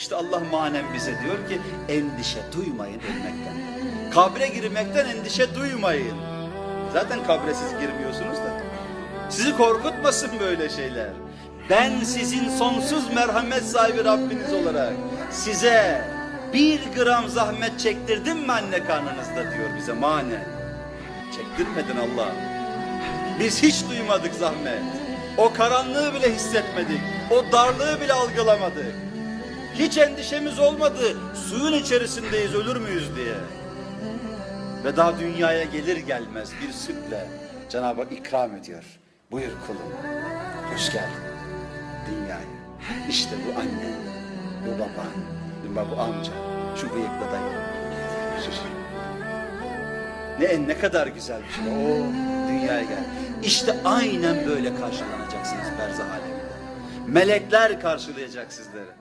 İşte Allah manen bize diyor ki endişe duymayın ölmekten. Kabre girmekten endişe duymayın. Zaten kabre siz girmiyorsunuz da. Sizi korkutmasın böyle şeyler. Ben sizin sonsuz merhamet sahibi Rabbiniz olarak size bir gram zahmet çektirdim mi anne karnınızda diyor bize manen. Çektirmedin Allah. Biz hiç duymadık zahmet. O karanlığı bile hissetmedik. O darlığı bile algılamadık. Hiç endişemiz olmadı. Suyun içerisindeyiz ölür müyüz diye. Ve daha dünyaya gelir gelmez bir sütle Cenab-ı Hak ikram ediyor. Buyur kulum. Hoş geldin dünyaya. İşte bu anne, bu baban, bu amca, şu bıyıklı dayı. Ne ne kadar güzel bir şey. O dünyaya gel. İşte aynen böyle karşılanacaksınız berzah aleminde. Melekler karşılayacak sizleri.